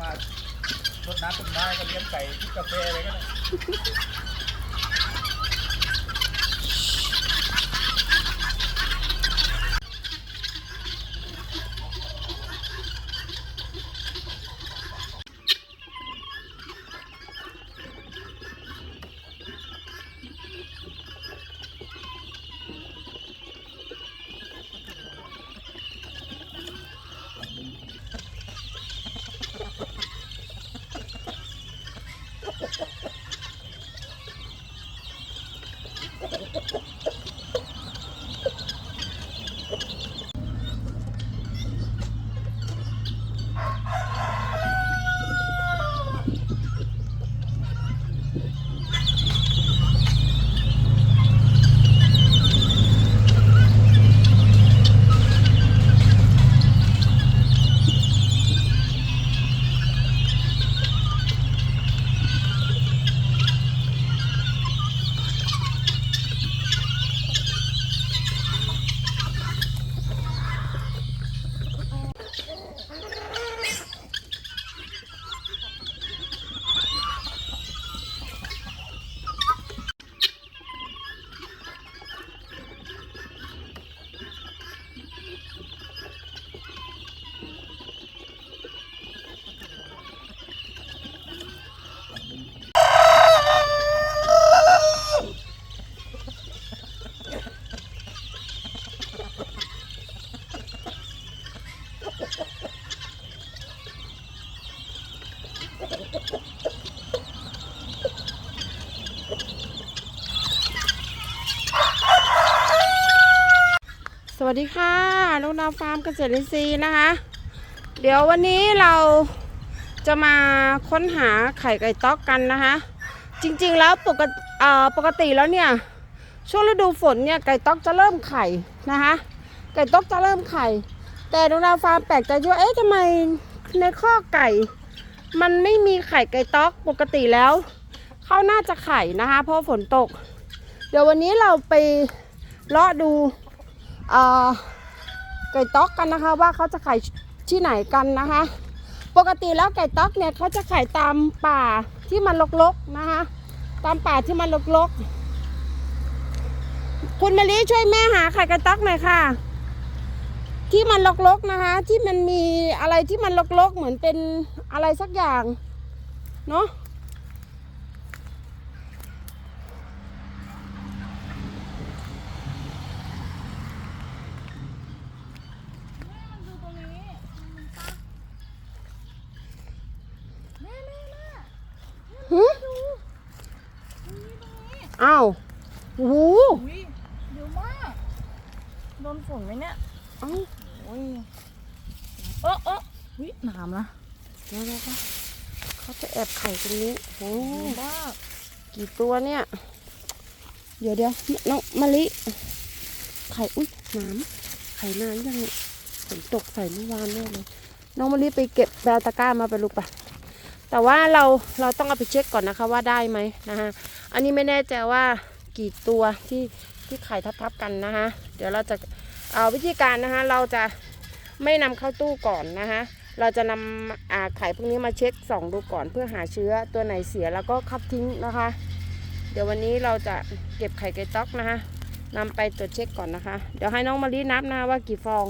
มารดน้ำต้นไม้ก็เลี้ยงไก่ที่กาแฟอะไรก็ได้ ส วัสดีค่ะลูกดาวฟาร์มเกษตรอินทรีย์นะคะ เดี๋ยววันนี้เราจะมาค้นหาไข่ไก่ต๊อกกันนะคะ จริงๆแล้วปกติปกติแล้วเนี่ยช่วงฤดูฝนเนี่ยไก่ต๊อกจะเริ่มไข่นะคะ ไก่ต๊อกจะเริ่มไข่ แต่ลูกดาวฟาร์มแปลกใจว่าเอ๊ะทำไมในข้อไก่ มันไม่มีไข่ไก่ต๊อกปกติแล้วเขาน่าจะไข่นะคะ เพราะฝนตก เดี๋ยววันนี้เราไปเลาะดู ไก่ต๊อกกันนะคะว่าเขาจะขายที่ไหนกันนะคะ ปกติแล้วไก่ต๊อกเนี่ยเขาจะขายตามป่าที่มันรกๆนะคะ ตามป่าที่มันรกๆ คุณมะลิช่วยแม่หาไข่ไก่ต๊อกหน่อยค่ะ ที่มันรกๆนะคะ ที่มันมีอะไรที่มันรกๆเหมือนเป็นอะไรสักอย่าง เนาะ ดูตรงนี้มันปะแม่แม่แม่ หึ ดูตรงนี้ตรงนี้ อ้าวโอ้โหอุ้ยเยอะมากโดนฝนไหมเนี่ยเอ้าโอ้ยเออเอออุ้ยหนามนะเดี๋ยวๆเขาจะแอบไข่ตรงนี้โอ้เยอะมากกี่ตัวเนี่ย เดี๋ยวเดี๋ยวน้องมะลิ ไข่อุ้ยน้ำไข่นานยังเนี่ยฝนตกใส่เมื่อวานแน่เลย น้องมะลิไปเก็บแบลตะกร้ามาไปลูกปะแต่ว่าเราเราต้องเอาไปเช็คก่อนนะคะว่าได้ไหมนะคะ อันนี้ไม่แน่ใจว่ากี่ตัวที่ที่ไข่ทับๆกันนะคะ เดี๋ยวเราจะเอาวิธีการนะคะ เราจะไม่นำเข้าตู้ก่อนนะคะเราจะนำไข่พวกนี้มาเช็คส่องดูก่อนเพื่อหาเชื้อตัวไหนเสียแล้วก็คับทิ้งนะคะ เดี๋ยววันนี้เราจะเก็บไข่ไก่ต๊อกนะคะนำไปตรวจเช็คก่อนนะคะ เดี๋ยวให้น้องมารีนับนะว่ากี่ฟอง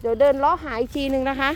เดี๋ยวเดินล้อหาอีกทีหนึ่งนะคะ